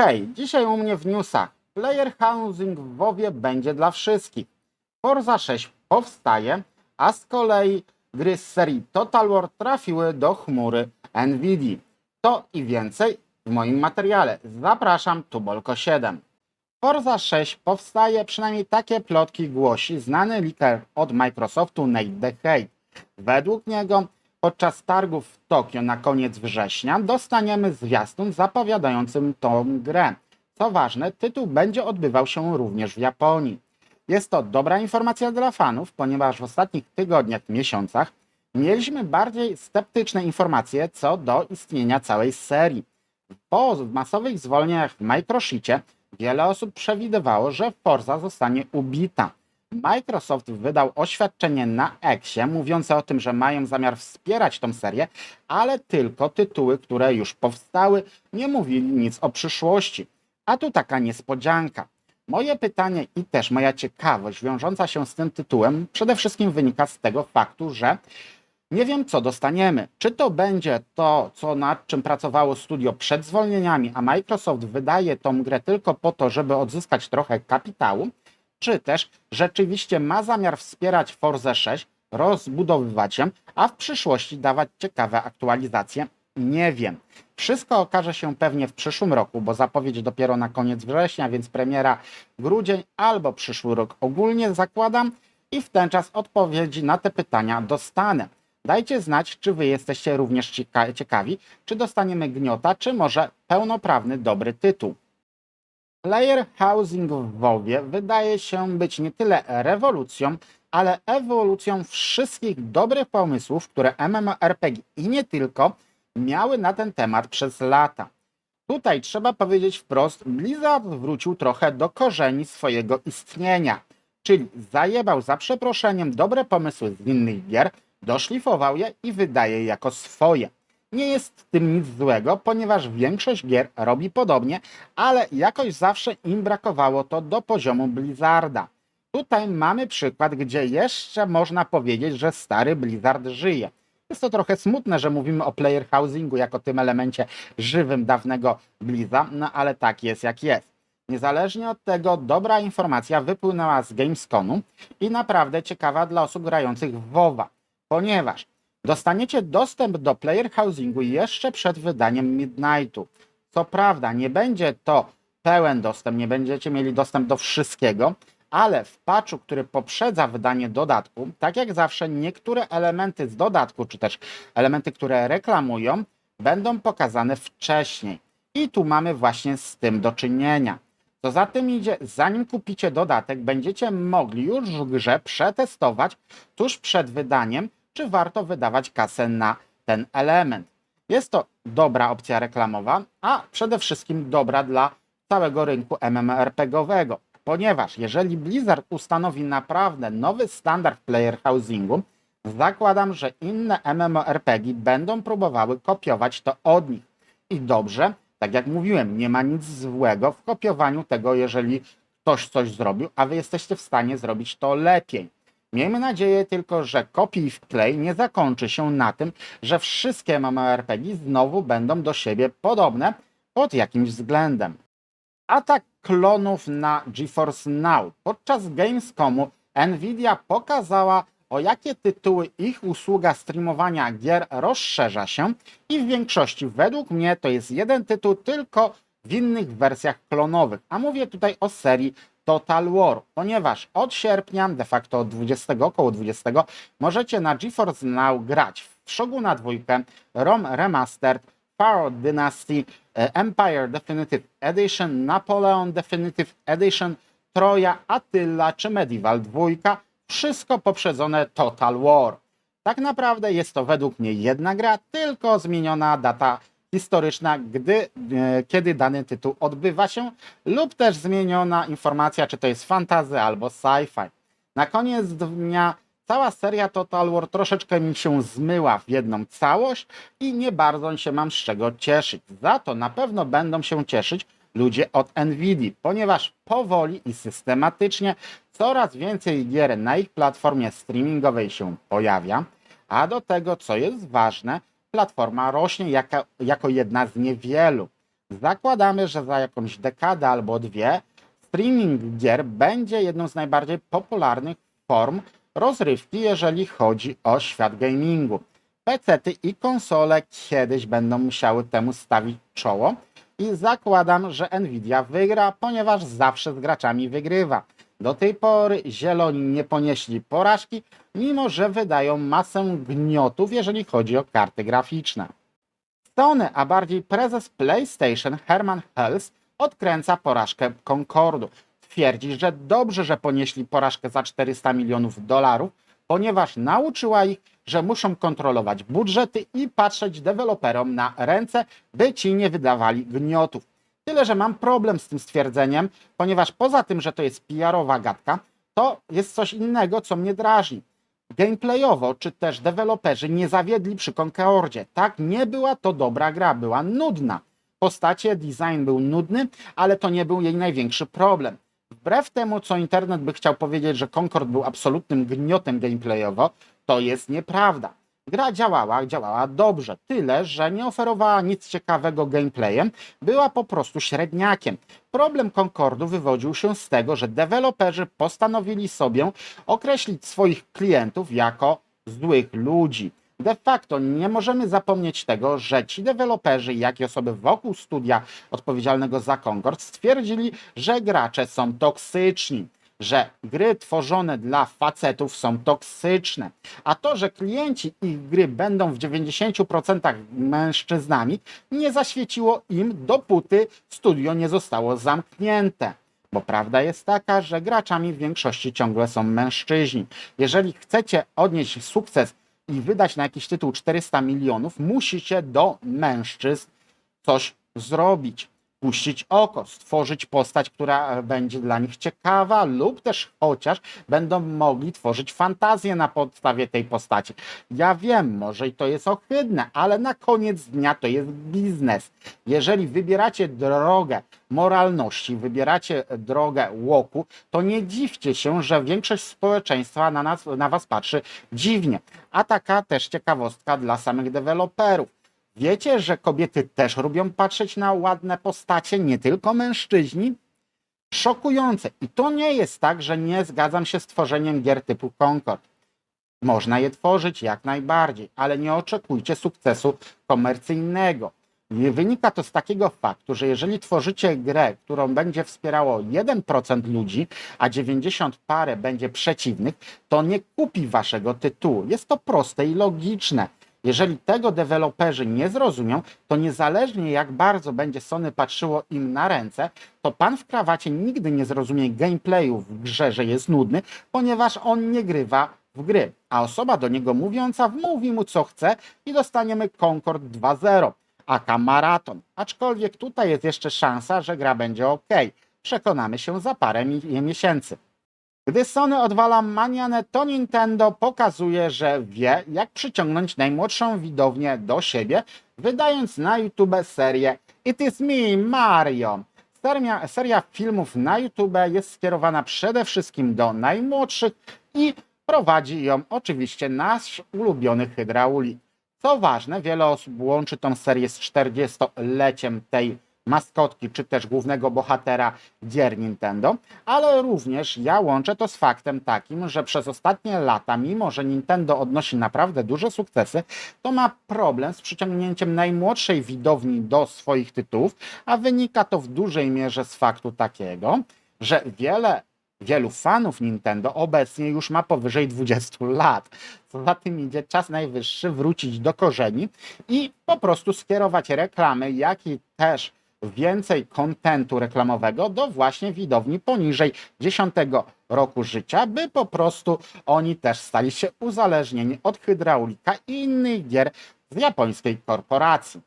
Hej, dzisiaj u mnie w newsach. Player housing w WoWie będzie dla wszystkich. Forza 6 powstaje, a z kolei gry z serii Total War trafiły do chmury Nvidia. To i więcej w moim materiale. Zapraszam, Tubolko 7. Forza 6 powstaje, przynajmniej takie plotki głosi znany leaker od Microsoftu Nate DeHate. Według niego podczas targów w Tokio na koniec września dostaniemy zwiastun zapowiadającym tą grę. Co ważne, tytuł będzie odbywał się również w Japonii. Jest to dobra informacja dla fanów, ponieważ w ostatnich tygodniach, miesiącach mieliśmy bardziej sceptyczne informacje co do istnienia całej serii. Po masowych zwolnieniach w Microshicie wiele osób przewidywało, że Forza zostanie ubita. Microsoft wydał oświadczenie na Exie mówiące o tym, że mają zamiar wspierać tą serię, ale tylko tytuły, które już powstały, nie mówili nic o przyszłości. A tu taka niespodzianka. Moje pytanie i też moja ciekawość wiążąca się z tym tytułem przede wszystkim wynika z tego faktu, że nie wiem, co dostaniemy. Czy to będzie to, co nad czym pracowało studio przed zwolnieniami, a Microsoft wydaje tą grę tylko po to, żeby odzyskać trochę kapitału, czy też rzeczywiście ma zamiar wspierać Forza 6, rozbudowywać ją, a w przyszłości dawać ciekawe aktualizacje? Nie wiem. Wszystko okaże się pewnie w przyszłym roku, bo zapowiedź dopiero na koniec września, więc premiera grudzień albo przyszły rok ogólnie zakładam i w ten czas odpowiedzi na te pytania dostanę. Dajcie znać, czy wy jesteście również cieka- ciekawi, czy dostaniemy gniota, czy może pełnoprawny dobry tytuł. Player housing w WoWie wydaje się być nie tyle rewolucją, ale ewolucją wszystkich dobrych pomysłów, które MMORPG i nie tylko miały na ten temat przez lata. Tutaj trzeba powiedzieć wprost, Blizzard wrócił trochę do korzeni swojego istnienia, czyli zajebał za przeproszeniem dobre pomysły z innych gier, doszlifował je i wydaje je jako swoje. Nie jest w tym nic złego, ponieważ większość gier robi podobnie, ale jakoś zawsze im brakowało to do poziomu Blizzarda. Tutaj mamy przykład, gdzie jeszcze można powiedzieć, że stary Blizzard żyje. Jest to trochę smutne, że mówimy o player housingu jako tym elemencie żywym dawnego Blizza, no ale tak jest jak jest. Niezależnie od tego, dobra informacja wypłynęła z Gamesconu i naprawdę ciekawa dla osób grających w WoWa, ponieważ dostaniecie dostęp do player housingu jeszcze przed wydaniem Midnightu. Co prawda, nie będzie to pełen dostęp, nie będziecie mieli dostęp do wszystkiego, ale w patchu, który poprzedza wydanie dodatku, tak jak zawsze, niektóre elementy z dodatku, czy też elementy, które reklamują, będą pokazane wcześniej. I tu mamy właśnie z tym do czynienia. Co za tym idzie, zanim kupicie dodatek, będziecie mogli już w grze przetestować tuż przed wydaniem, czy warto wydawać kasę na ten element. Jest to dobra opcja reklamowa, a przede wszystkim dobra dla całego rynku MMORPG-owego, ponieważ jeżeli Blizzard ustanowi naprawdę nowy standard player housingu, zakładam, że inne MMORPG będą próbowały kopiować to od nich. I dobrze, tak jak mówiłem, nie ma nic złego w kopiowaniu tego, jeżeli ktoś coś zrobił, a wy jesteście w stanie zrobić to lepiej. Miejmy nadzieję tylko, że kopii w klej nie zakończy się na tym, że wszystkie MMORPG znowu będą do siebie podobne pod jakimś względem. Atak klonów na GeForce Now. Podczas Gamescomu Nvidia pokazała, o jakie tytuły ich usługa streamowania gier rozszerza się i w większości według mnie to jest jeden tytuł tylko w innych wersjach klonowych, a mówię tutaj o serii Total War, ponieważ od sierpnia, de facto od 20, około 20, możecie na GeForce Now grać w Shoguna 2, ROM Remastered, Pharaoh Dynasty, e, Empire Definitive Edition, Napoleon Definitive Edition, Troja, Attila czy Medieval 2, wszystko poprzedzone Total War. Tak naprawdę jest to według mnie jedna gra, tylko zmieniona data historyczna, gdy, e, kiedy dany tytuł odbywa się, lub też zmieniona informacja, czy to jest fantazy albo sci-fi. Na koniec dnia cała seria Total War troszeczkę mi się zmyła w jedną całość i nie bardzo się mam z czego cieszyć. Za to na pewno będą się cieszyć ludzie od Nvidia, ponieważ powoli i systematycznie coraz więcej gier na ich platformie streamingowej się pojawia, a do tego, co jest ważne, platforma rośnie jako, jako jedna z niewielu. Zakładamy, że za jakąś dekadę albo dwie streaming gier będzie jedną z najbardziej popularnych form rozrywki, jeżeli chodzi o świat gamingu. PC-ty i konsole kiedyś będą musiały temu stawić czoło i zakładam, że Nvidia wygra, ponieważ zawsze z graczami wygrywa. Do tej pory zieloni nie ponieśli porażki, mimo że wydają masę gniotów, jeżeli chodzi o karty graficzne. Sony, a bardziej prezes PlayStation Herman Hells odkręca porażkę Concordu. Twierdzi, że dobrze, że ponieśli porażkę za 400 milionów dolarów, ponieważ nauczyła ich, że muszą kontrolować budżety i patrzeć deweloperom na ręce, by ci nie wydawali gniotów. Tyle, że mam problem z tym stwierdzeniem, ponieważ poza tym, że to jest PR-owa gadka, to jest coś innego, co mnie drażni. Gameplayowo, czy też deweloperzy nie zawiedli przy Concordzie. Tak, nie była to dobra gra, była nudna. Postacie, design był nudny, ale to nie był jej największy problem. Wbrew temu, co internet by chciał powiedzieć, że Concord był absolutnym gniotem gameplayowo, to jest nieprawda. Gra działała, działała dobrze, tyle, że nie oferowała nic ciekawego gameplayem, była po prostu średniakiem. Problem Concordu wywodził się z tego, że deweloperzy postanowili sobie określić swoich klientów jako złych ludzi. De facto nie możemy zapomnieć tego, że ci deweloperzy, jak i osoby wokół studia odpowiedzialnego za Concord stwierdzili, że gracze są toksyczni, że gry tworzone dla facetów są toksyczne. A to, że klienci ich gry będą w 90% mężczyznami, nie zaświeciło im, dopóty studio nie zostało zamknięte. Bo prawda jest taka, że graczami w większości ciągle są mężczyźni. Jeżeli chcecie odnieść sukces i wydać na jakiś tytuł 400 milionów, musicie do mężczyzn coś zrobić. Puścić oko, stworzyć postać, która będzie dla nich ciekawa, lub też chociaż będą mogli tworzyć fantazję na podstawie tej postaci. Ja wiem, może i to jest ohydne, ale na koniec dnia to jest biznes. Jeżeli wybieracie drogę moralności, wybieracie drogę łoku, to nie dziwcie się, że większość społeczeństwa na, nas, na was patrzy dziwnie. A taka też ciekawostka dla samych deweloperów. Wiecie, że kobiety też lubią patrzeć na ładne postacie, nie tylko mężczyźni? Szokujące. I to nie jest tak, że nie zgadzam się z tworzeniem gier typu Concord. Można je tworzyć jak najbardziej, ale nie oczekujcie sukcesu komercyjnego. Wynika to z takiego faktu, że jeżeli tworzycie grę, którą będzie wspierało 1% ludzi, a 90 parę będzie przeciwnych, to nie kupi waszego tytułu. Jest to proste i logiczne. Jeżeli tego deweloperzy nie zrozumią, to niezależnie jak bardzo będzie Sony patrzyło im na ręce, to pan w krawacie nigdy nie zrozumie gameplayu w grze, że jest nudny, ponieważ on nie grywa w gry, a osoba do niego mówiąca mówi mu co chce i dostaniemy Concord 2.0, aka maraton. Aczkolwiek tutaj jest jeszcze szansa, że gra będzie ok. Przekonamy się za parę mi- miesięcy. Gdy Sony odwala manianę, to Nintendo pokazuje, że wie, jak przyciągnąć najmłodszą widownię do siebie, wydając na YouTube serię It is me, Mario. Seria, seria filmów na YouTube jest skierowana przede wszystkim do najmłodszych i prowadzi ją oczywiście nasz ulubiony hydraulik. Co ważne, wiele osób łączy tą serię z 40-leciem tej maskotki, czy też głównego bohatera gier Nintendo, ale również ja łączę to z faktem takim, że przez ostatnie lata, mimo że Nintendo odnosi naprawdę duże sukcesy, to ma problem z przyciągnięciem najmłodszej widowni do swoich tytułów, a wynika to w dużej mierze z faktu takiego, że wiele wielu fanów Nintendo obecnie już ma powyżej 20 lat. Co za tym idzie, czas najwyższy wrócić do korzeni i po prostu skierować reklamy, jak i też więcej kontentu reklamowego do właśnie widowni poniżej 10 roku życia, by po prostu oni też stali się uzależnieni od hydraulika i innych gier z japońskiej korporacji.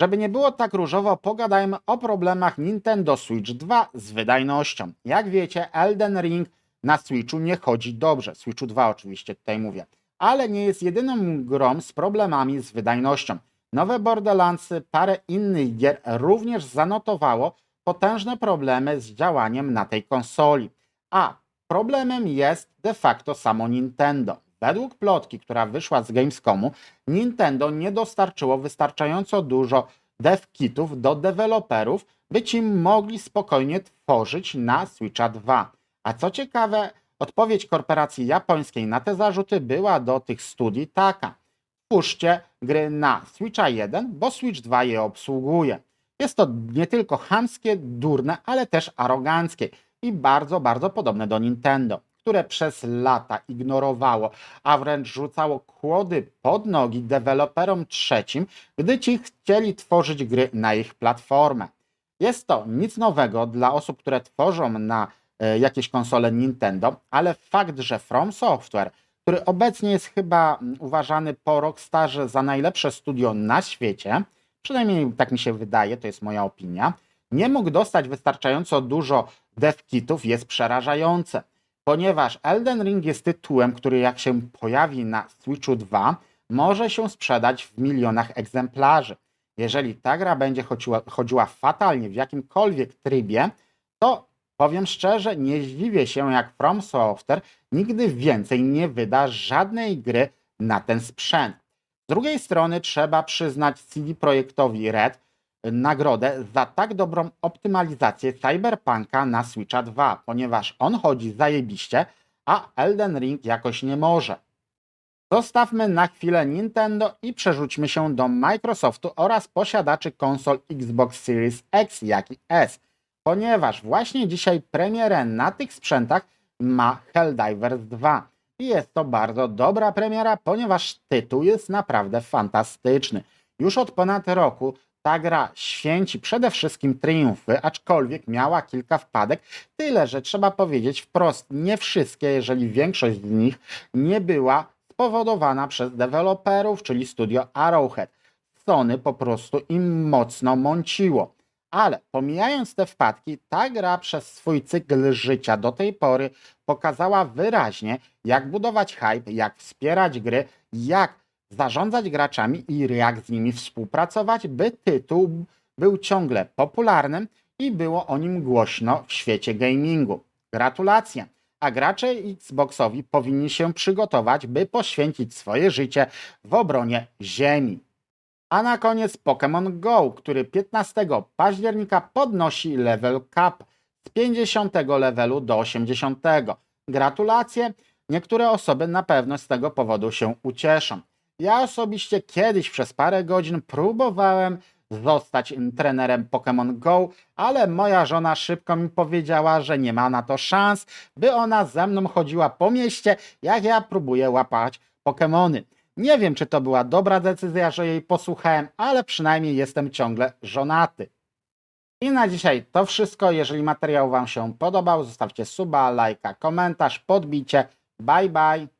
Żeby nie było tak różowo, pogadajmy o problemach Nintendo Switch 2 z wydajnością. Jak wiecie, Elden Ring na Switchu nie chodzi dobrze. Switchu 2 oczywiście tutaj mówię. Ale nie jest jedyną grą z problemami z wydajnością. Nowe Borderlandsy, parę innych gier również zanotowało potężne problemy z działaniem na tej konsoli. A problemem jest de facto samo Nintendo. Według plotki, która wyszła z Gamescomu, Nintendo nie dostarczyło wystarczająco dużo dev kitów do deweloperów, by ci mogli spokojnie tworzyć na Switcha 2. A co ciekawe, odpowiedź korporacji japońskiej na te zarzuty była do tych studii taka. Twórzcie gry na Switcha 1, bo Switch 2 je obsługuje. Jest to nie tylko chamskie, durne, ale też aroganckie i bardzo, bardzo podobne do Nintendo, które przez lata ignorowało, a wręcz rzucało kłody pod nogi deweloperom trzecim, gdy ci chcieli tworzyć gry na ich platformę. Jest to nic nowego dla osób, które tworzą na e, jakieś konsole Nintendo, ale fakt, że From Software, który obecnie jest chyba uważany po Rockstarze za najlepsze studio na świecie, przynajmniej tak mi się wydaje, to jest moja opinia, nie mógł dostać wystarczająco dużo dev kitów jest przerażające, ponieważ Elden Ring jest tytułem, który jak się pojawi na Switchu 2, może się sprzedać w milionach egzemplarzy. Jeżeli ta gra będzie chodziła, chodziła fatalnie w jakimkolwiek trybie, to powiem szczerze, nie zdziwię się, jak From Software nigdy więcej nie wyda żadnej gry na ten sprzęt. Z drugiej strony trzeba przyznać CD Projektowi Red nagrodę za tak dobrą optymalizację Cyberpunka na Switcha 2, ponieważ on chodzi zajebiście, a Elden Ring jakoś nie może. Zostawmy na chwilę Nintendo i przerzućmy się do Microsoftu oraz posiadaczy konsol Xbox Series X, jak i S, ponieważ właśnie dzisiaj premierę na tych sprzętach ma Helldivers 2. I jest to bardzo dobra premiera, ponieważ tytuł jest naprawdę fantastyczny. Już od ponad roku ta gra święci przede wszystkim triumfy, aczkolwiek miała kilka wpadek, tyle że trzeba powiedzieć wprost, nie wszystkie, jeżeli większość z nich nie była spowodowana przez deweloperów, czyli studio Arrowhead. Sony po prostu im mocno mąciło. Ale pomijając te wpadki, ta gra przez swój cykl życia do tej pory pokazała wyraźnie, jak budować hype, jak wspierać gry, jak zarządzać graczami i jak z nimi współpracować, by tytuł był ciągle popularnym i było o nim głośno w świecie gamingu. Gratulacje! A gracze Xboxowi powinni się przygotować, by poświęcić swoje życie w obronie Ziemi. A na koniec Pokémon Go, który 15 października podnosi level cap z 50 levelu do 80. Gratulacje! Niektóre osoby na pewno z tego powodu się ucieszą. Ja osobiście kiedyś przez parę godzin próbowałem zostać trenerem Pokémon Go, ale moja żona szybko mi powiedziała, że nie ma na to szans, by ona ze mną chodziła po mieście, jak ja próbuję łapać Pokémony. Nie wiem, czy to była dobra decyzja, że jej posłuchałem, ale przynajmniej jestem ciągle żonaty. I na dzisiaj to wszystko. Jeżeli materiał Wam się podobał, zostawcie suba, lajka, komentarz, podbicie. Bye bye.